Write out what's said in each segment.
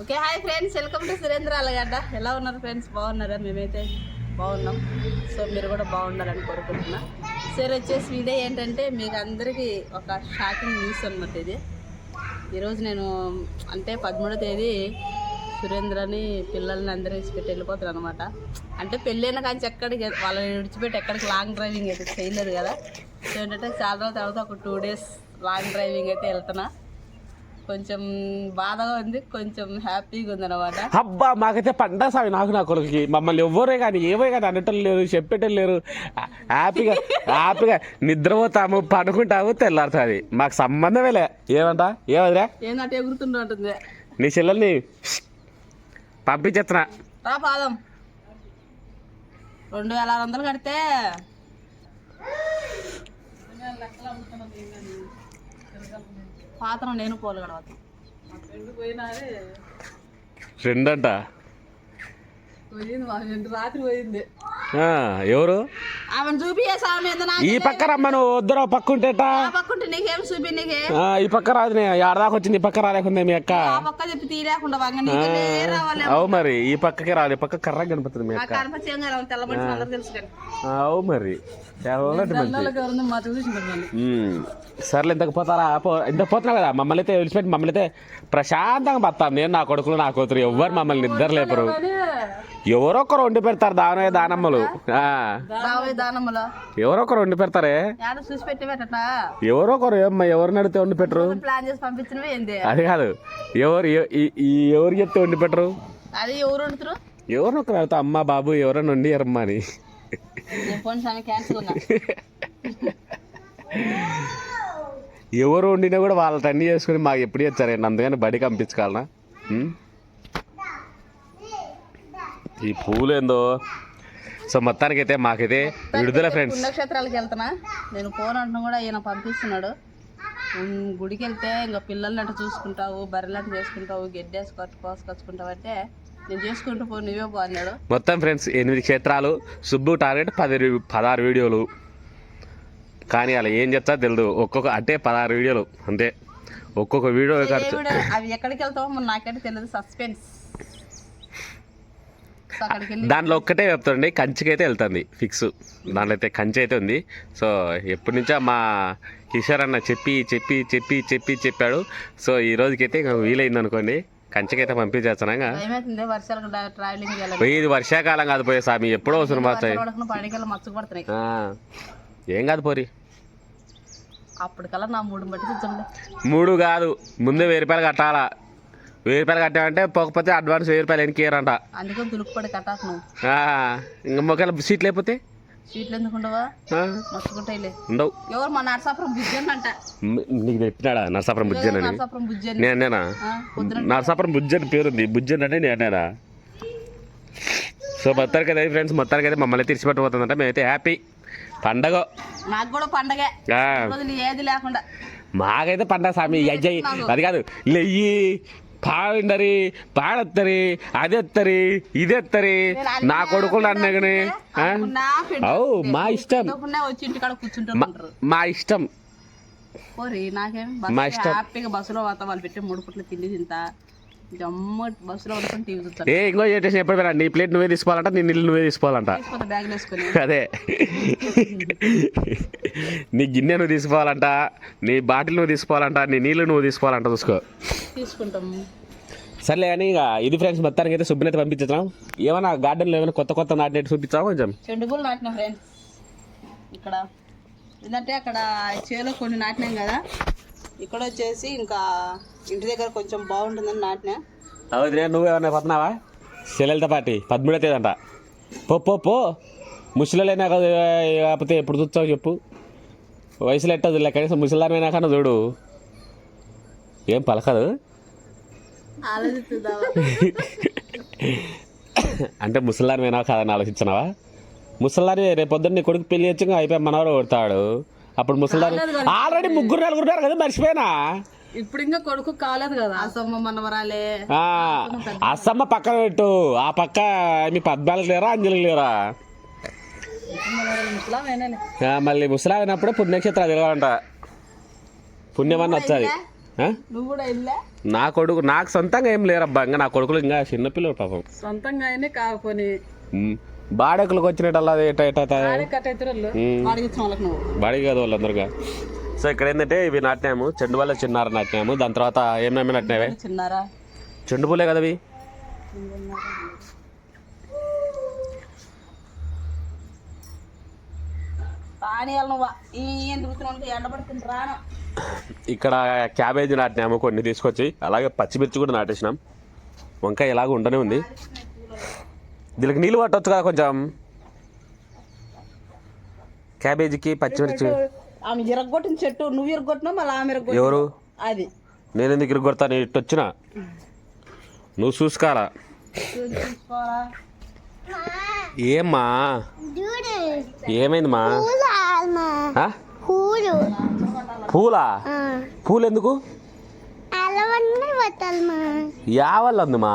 Okay hi friends welcome to Surendra Alagadda. ఎలా ఉన్నారు friends? బాగున్నారా? మేమైతే బాగున్నాం. సో మీరు కూడా బాగుండాలని కోరుకుంటున్నా. సరే వచ్చేసి వీడియో ఏంటంటే మీకు అందరికీ ఒక షాకింగ్ న్యూస్ అనమాట ఇది. ఈరోజు నేను అంటే పదమూడో తేదీ సురేంద్రని పిల్లల్ని అందరూ విడిచిపెట్టి వెళ్ళిపోతారు అనమాట అంటే పెళ్ళైన కానీ ఎక్కడికి వాళ్ళని విడిచిపెట్టి ఎక్కడికి లాంగ్ డ్రైవింగ్ అయితే చేయలేరు కదా. సో ఏంటంటే చాలా రోజుల తర్వాత ఒక టూ డేస్ లాంగ్ డ్రైవింగ్ అయితే వెళ్తున్నా. కొంచెం బాధగా ఉంది కొంచెం హ్యాపీగా ఉంది అనమాట అబ్బా మాకైతే పండగ స్వామి నాకు నా కొడుకుకి. మమ్మల్ని ఎవ్వరే కానీ ఏవో కానీ అనటం లేరు చెప్పేటం లేరు. హ్యాపీగా హ్యాపీగా నిద్రపోతాము పడుకుంటాము తెల్లారుతుంది. మాకు సంబంధమే లే. ఏమంటా? ఏమదిరా? ఏంటంటే ఎగురుతుంటుంది నీ చెల్లెల్ని పంపించేస్తున్నా రా పాదం. రెండు వేల ఆరు వందలు కడితే పాత్ర నేను పోలు కడవతాను ఫ్రెండ్ అంట పోయింది మా ఫ్రెండ్ రాత్రి పోయింది ఆ, ఎవరు? ఈ పక్క రమ్మను వద్దరు పక్క ఉంటేట ఈ పక్క రాదు ఆడదాకా వచ్చింది ఈ పక్క రాలేకుంది మీ అక్క? అవు మరి ఈ పక్కకి రాదు ఈ పక్క కర్ర కనపడుతుంది మీ అక్క. అవు మరి తెల్లటి. సర్లే ఇంతకు పోతారా? ఇంతకు పోతున్నావు కదా మమ్మల్ని అయితే విడిచిపెట్టి మమ్మల్ని అయితే ప్రశాంతంగా బతాం నేను నా కొడుకులు నా కూతురు ఎవ్వరు మమ్మల్ని నిద్ర లేపరు ఎవరో ఒకరు వండి పెడతారు దానమే దానమ్మలు? ఎవరో ఒకరు వండి పెడతారే? చూసి ఎవరో ఒకరు ఏమ్మా ఎవరు నడితే వండి పెట్టరు? ప్లాన్ చేసి పంపించినవి ఏంది? అది కాదు. ఎవరు ఎవరు చెప్తే వండి పెట్టరు? అది ఎవరు వండుతారు? ఎవరినో ఒకరు అడుగుతా అమ్మ బాబు ఎవరైనా వండి ఎరమ్మా అని ఎవరు వండినా కూడా వాళ్ళ అన్ని చేసుకుని మాకు ఎప్పుడు చేస్తారండి అందుకని బడి పంపించుకోవాలనా? ఈ పూలు ఏందో సో మొత్తానికైతే మాకైతే విడుదల ఫ్రెండ్స్. పుణ్యక్షేత్రాలకు వెళ్తున్నా. నేను ఫోన్ అంటున్నా కూడా ఈయన పంపిస్తున్నాడు. గుడికి వెళ్తే ఇంకా పిల్లల్ని అంటే చూసుకుంటావు బర్రెలంట చేసుకుంటావు గెడ్డేసి కొట్టు కోసుకొచ్చుకుంటావు అంటే నేను చేసుకుంటూ పో నువ్వే పో అన్నాడు. మొత్తం ఫ్రెండ్స్ ఎనిమిది క్షేత్రాలు. సుబ్బు టార్గెట్ పది పదహారు వీడియోలు. కానీ అలా ఏం చెప్తా తెలియదు ఒక్కొక్క అంటే పదహారు వీడియోలు. అంతే. ఒక్కొక్క వీడియో అవి ఎక్కడికి వెళ్తావో మరి నాకైతే తెలియదు సస్పెన్స్. దాంట్లో ఒక్కటే చెప్తాండి కంచికి అయితే వెళ్తుంది ఫిక్స్. దాంట్లో అయితే కంచి అయితే ఉంది. సో ఎప్పటి నుంచో మా కిషోర్ అన్న చెప్పి చెప్పి చెప్పి చెప్పి చెప్పాడు. సో ఈ రోజుకైతే ఇంకా వీలైంది అనుకోండి కంచికైతే పంపించేస్తాను ఏమైతుంది? వర్షాలకు ట్రావెలింగ్ వెళ్ళాలి ఇది వర్షాకాలం కాదు పోయే స్వామి ఎప్పుడో వస్తుంది మాత్రం ఏం కాదు పోరి. అప్పటికల్లా నా మూడు బట్టి మూడు కాదు ముందే వెయ్యి రూపాయలు కట్టాలా. వెయ్యి రూపాయలు కట్టామంటే పోకపోతే అడ్వాన్స్ వెయ్యి రూపాయలు ఎనికేయరంట అందుకని దులుకుపడి కట్టాకు నువ్వు ఇంకా ఒకవేళ సీట్ లేకపోతే? సీట్లు ఎందుకు ఉండవా? ఉండవు. ఎవరు మా నరసాపురం బుజ్జన్ అంట. నీకు చెప్పినాడా నరసాపురం బుజ్జన్ అని? నరసాపురం బుజ్జన్? నరసాపురం బుజ్జన్ పేరుంది. బుజ్జన్ అంటే నేనేనా సో మొత్తానికి అయితే ఫ్రెండ్స్ మొత్తానికి అయితే మమ్మల్ని తీర్చిపెట్టబోతుందంటే. మేమైతే హ్యాపీ పండగ. నాకు కూడా పండగే. ఏది లేకుండా. మాకైతే పండగ స్వామి. అజ్జయ్ అది కాదు. లెయ్యి. పాడిండరి పాడెత్తరి అది ఎత్తరి ఇది ఎత్తరి నా కొడుకులు అన్నగని అవు మా ఇష్టం. మా ఇష్టం. మా ఇష్టం. హ్యాపీగా బస్సులో వాళ్ళు పెట్టి మూడు పుట్ల తిండి తింటా. ఏ ఇంకో చేసేసి ఎప్పుడు పోయినా నీ ప్లేట్ నువ్వే తీసుకోవాలంట నీ నీళ్ళు నువ్వే తీసుకోవాలంట. అదే. నీ గిన్నె నువ్వు తీసుకోవాలంట నీ బాటిల్ నువ్వు తీసుకోవాలంట నీ నీళ్ళు నువ్వు తీసుకోవాలంట చూసుకో. తీసుకుంటాము సర్లే కానీ ఇక ఇది ఫ్రెండ్స్ మొత్తానికి అయితే సుబ్బినైతే పంపించాం ఏమైనా గార్డెన్లో ఏమైనా కొత్త కొత్త నాటినట్టు చూపించావా కొంచెం? చెండు పూలు నాటిన ఫ్రెండ్స్ ఇక్కడ. ఏంటంటే అక్కడ చేలో కొన్ని నాటినాం కదా ఇక్కడ వచ్చేసి ఇంకా ఇంటి దగ్గర కొంచెం బాగుంటుందని నాటినా. అవుతుంది నువ్వు ఏమన్నా పోతున్నావా చెల్లెలతో పాటి పదమూడో తేదంట పో పో పో. ముసలిలేనా కదా కాకపోతే ఎప్పుడు చూస్తావు చెప్పు. వయసులో ఎట్టదు లెక్క కనీసం ముసలిదారైనా కన్నా చూడు. ఏం పలకదు? అంటే ముసలిదానిమైనా కాదని ఆలోచించినావా? ముసలిదాని రేపు పొద్దున్న నీ కొడుకు పెళ్ళి వచ్చి అయిపోయి మనవరు కొడతాడు అప్పుడు ముసలిదాని ఆల్రెడీ ముగ్గురు నలుగురు ఉన్నారు కదా మర్చిపోయినా? ఇప్పుడు ఇంకా కొడుకు కాలేదు కదా. అసమ్మ మనవరాలే. ఆ, అස්සమ్మ పక్కన పెట్టు. ఆ పక్క మీ పద్నాలుగు లేరా అంజలి లేరా? మళ్ళీ ముసలాగినప్పుడు పుణ్యక్షేత్రాలు తిరగాలంట. పుణ్యమని వచ్చాది నా కొడుకు నాకు సొంతంగా ఏం లేరబ్బా. ఇంకా నా కొడుకులు ఇంకా చిన్నపిల్లలు పాపం. సొంతంగా అయినా కాకపోని. ఉమ్. బాడెక్కులకు వచ్చినట్టు బాడీ కాదు వాళ్ళందరుగా సో ఇక్కడ ఏంటంటే ఇవి నాటినాము చెండు వల్ల చిన్నారు నాటినాము. దాని తర్వాత ఏం నమ్మి నాటినావే? చిన్నారా? చెండు పూలే కదా అవి ఇక్కడ క్యాబేజీ నాటినాము కొన్ని తీసుకొచ్చి అలాగే పచ్చిమిర్చి కూడా నాటేసినాం. వంకాయ ఇలాగ ఉండనే ఉంది. దీనికి నీళ్ళు పట్టవచ్చు కదా కొంచెం. క్యాబేజీకి పచ్చిమిర్చి. ఆమె ఇరగొట్టిన చెట్టు నువ్వు ఇరగొట్టినావు మళ్ళీ ఆమె ఇరగొట్టి ఎవరు? అది. నేను ఎందుకు ఇరుగొడతాను ఇటు వచ్చిన. నువ్వు చూసుకోరా ఏమ్మా? ఏమైందమ్మా? పూలా పూలు ఎందుకు? అలవన్నీ పెట్టాలమ్మా యావల్ ఉందమ్మా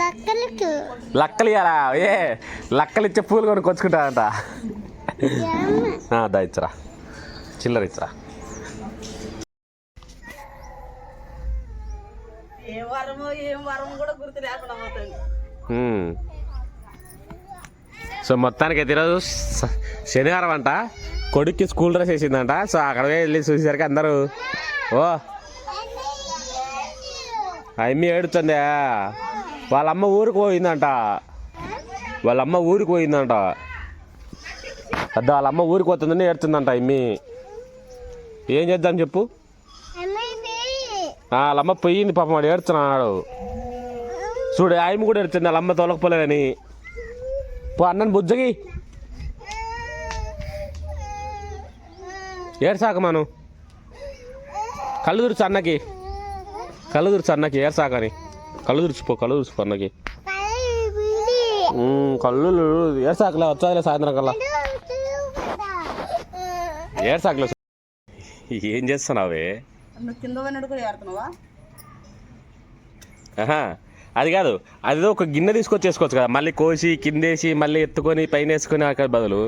లక్కలకు. లక్కలు ఇయ్యాలా? ఏ లక్కలు ఇచ్చే పూలు కొని కొచ్చుకుంటానంట దా ఇచ్చరా. చిల్లర ఇచ్చరా. సో మొత్తానికి అయితే ఈరోజు శనివారం అంట. కొడుక్కి స్కూల్ డ్రెస్ వేసిందంట. సో అక్కడ వెళ్ళి చూసేసరికి అందరూ ఓ అమ్మి ఏడుతుంది. వాళ్ళ అమ్మ ఊరికి పోయిందంట. వాళ్ళ అమ్మ ఊరికి పోయిందంట. పెద్ద వాళ్ళ అమ్మ ఊరికి పోతుందని ఏడుతుందంట అమ్మి. ఏం చేద్దాం చెప్పు. వాళ్ళమ్మ పోయింది పాపం వాడు ఏడుతున్నాడు చూడు ఆయమ్మ కూడా ఏడుతుంది వాళ్ళమ్మ తొలకపోలేదని. పో అన్నని బుజ్జగి. ఏడ్సాక మనం? కళ్ళు తుడుచు అన్నకి. కళ్ళు తుడుచు అన్నకి ఏడ్సాకని కళ్ళు తుడుచుపో కళ్ళు తుడుచుపో అన్నకి. కళ్ళు ఏడ్సాకలే వచ్చాదిలే సాయంత్రం కల్లా. ఏడ్సాకలే ఏం చేస్తున్నావే? అది కాదు. అది ఒక గిన్నె తీసుకొచ్చి వేసుకోవచ్చు కదా. మళ్ళీ కోసి కిందేసి మళ్ళీ ఎత్తుకొని పైన వేసుకొని అక్కడ బదులు.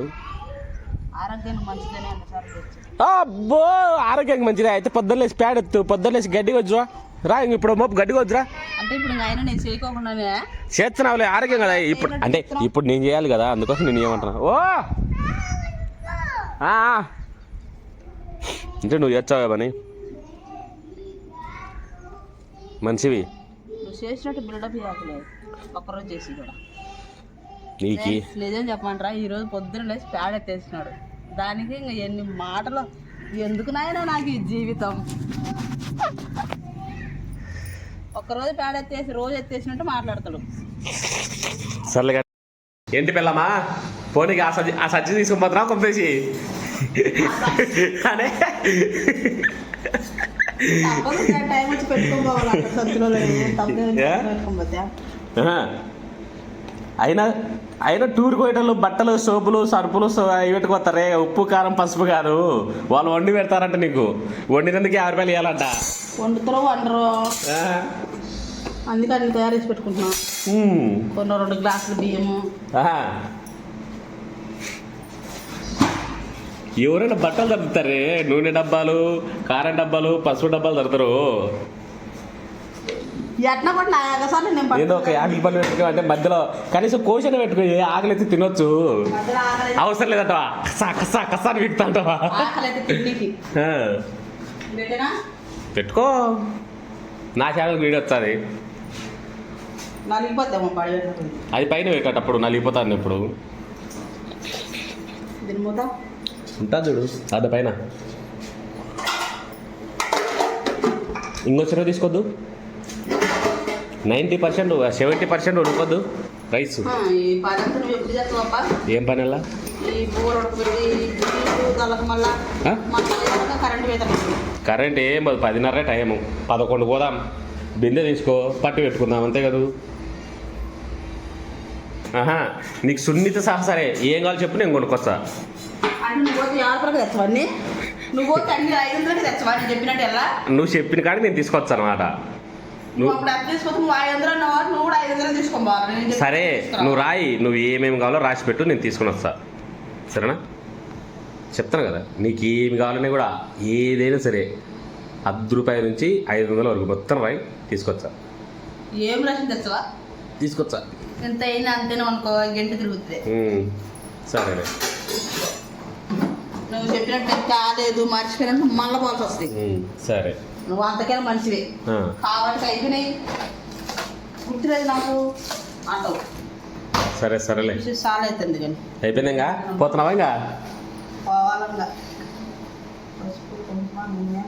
అబ్బో ఆరోగ్యానికి మంచిది. అయితే పొద్దున్నేసి పేడ ఎత్తు పొద్దున్నేసి గడ్డి వచ్చురా రా ఇంక ఇప్పుడు మోపు గడ్డి వచ్చురా అంటే ఇప్పుడు ఆయన నేను చేస్తున్నావులే ఆరోగ్యం కదా. ఇప్పుడు అంటే ఇప్పుడు నేను చేయాలి కదా అందుకోసం నేను ఏమంటున్నా. ఓ. అంటే నువ్వు చేస్తావా పని? మంచివి చేసినట్టు బిల్డప్ చేయట్లేదు ఒక్కరోజు చేసి కూడా. నీకి? నిజం చెప్పమంటారా ఈరోజు పొద్దున లేచి పేడ ఎత్తేసినాడు. దానికి ఇంకా ఎన్ని మాటలు ఎందుకు నాయనా నాకు ఈ జీవితం? ఒక్కరోజు పేడ ఎత్తేసి రోజు ఎత్తేసినట్టు మాట్లాడతాడు. సర్లేగా ఏంటి పిల్లమ్మా పోనీకి ఆ సజ్జి ఆ సజ్జి తీసుకుని పోతున్నా కొంపేసి? అనే. టైం వచ్చి పెట్టుకోవాలి. అయినా అయినా టూర్కి పోయేటోళ్ళు బట్టలు సోపులు సరుపులు అవి పెట్టుకోతారే ఉప్పు కారం పసుపు కాదు. వాళ్ళు వండి పెడతారంట నీకు. వండినందుకు యాభై రూపాయలు ఇవ్వాలంట వండుతారు వండరు. ఆ. అందుకని తయారు చేసి పెట్టుకుంటున్నాం. కొన్ని రెండు గ్లాసులు బియ్యము. ఎవరైనా బట్టలు తరుగుతారే నూనె డబ్బాలు కారం డబ్బాలు పసుపు డబ్బాలు ఏదో ఒక పెట్టుకో అంటే మధ్యలో కనీసం కోషన్ పెట్టుకో ఆకలి అయితే తినొచ్చు. అవసరం లేదంటవా? కసా కసా అని విక్తాంటవా పెట్టుకో. నా ఛానల్ వీడియో వస్తుంది. అది పైన పెట్టేటప్పుడు నలిగిపోతాను ఇప్పుడు. దీని మూత? ఉంటా చూడు అది పైన. ఇంకో చెరువు తీసుకోద్దు. నైంటీ పర్సెంట్ సెవెంటీ పర్సెంట్ ఉడకొద్దు రైస్. ఏం పని అలా కరెంట్ ఏం పోదు పదిన్నర టైము. పదకొండు పోదాం. బిందె తీసుకో పట్టి పెట్టుకుందాం అంతే కదా. ఆహా నీకు సున్నిత సహా సరే. ఏం కావాలి చెప్పు నేను కొనుక్కొస్తా. నువ్వు రూపాయలు చెప్పిన కాడికి నేను అనమాట తీసుకొచ్చి చెప్పినట్టు సరే. నువ్వు రాయి. నువ్వు ఏమేమి కావాలో రాసి పెట్టు నేను తీసుకుని వస్తా. సరేనా? చెప్తాను కదా. నీకు ఏమి కావాలన్నా కూడా ఏదైనా సరే అర్ధ రూపాయి నుంచి ఐదు వందల వరకు మొత్తం రాయి తీసుకొచ్చా ఏం రాసింది తెచ్చవా? తీసుకొచ్చా? ఎంత అయినా అంతేనే అనుకో గంట తిరుగుతుంది సరేలే. నువ్వు చెప్పినట్టు కాలేదు మర్చిపోయినట్టు మళ్ళీ పోవాల్సి వస్తుంది. సరే. నువ్వు అంతకైనా మంచివి. ఆ, కాబట్టి అయిపోయినాయి. గుర్తులేదు నాకు అంటావు. సరే సరేలే. చాలా అవుతుంది కానీ. అయిపోయిందిగా పోతున్నావా ఇంకా? పోవాలంగా. పసుపు కుంకుమ నూనె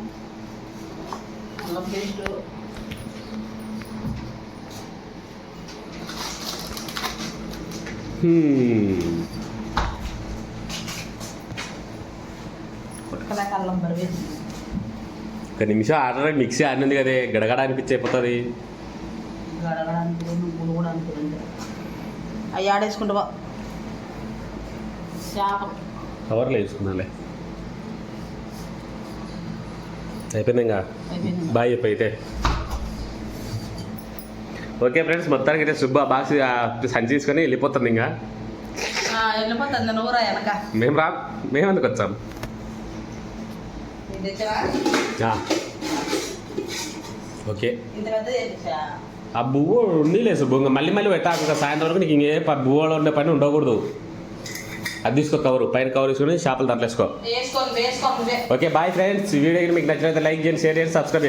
అల్లం పేస్ట్. ఒక నిమిషం ఆర్డర్ మిక్సీ ఆడినది కదే గడగడ అనిపించి అయిపోతుంది అవి ఆడేసుకుంటావా చేపలు. కవర్లో వేసుకున్నాలే. అయిపోయింది. బాయ్ చెప్పు అయితే. ఓకే ఫ్రెండ్స్ మొత్తానికి అయితే సుబ్బ బాక్స్ సంచి తీసుకొని వెళ్ళిపోతుంది ఇంకా. ఆ, వెళ్ళిపోతుంది నువ్వురా వెనక. మేము రా మేము ఎందుకు వచ్చాం. ఓకే. ఆ బువ్వ ఉండలే సుబ్బు ఇంకా మళ్ళీ మళ్ళీ పెట్టాక ఇంకా సాయంత్రం వరకు నీకు ఇంకే బువ్వలో ఉండే పని ఉండకూడదు. అది తీసుకో కవరు పైన కవర్ తీసుకొని చేపలు దాంట్లో వేసుకో. ఓకే బాయ్ ఫ్రెండ్స్ వీడియో మీకు నచ్చినట్లయితే లైక్ చేయండి షేర్ చేయండి సబ్స్క్రైబ్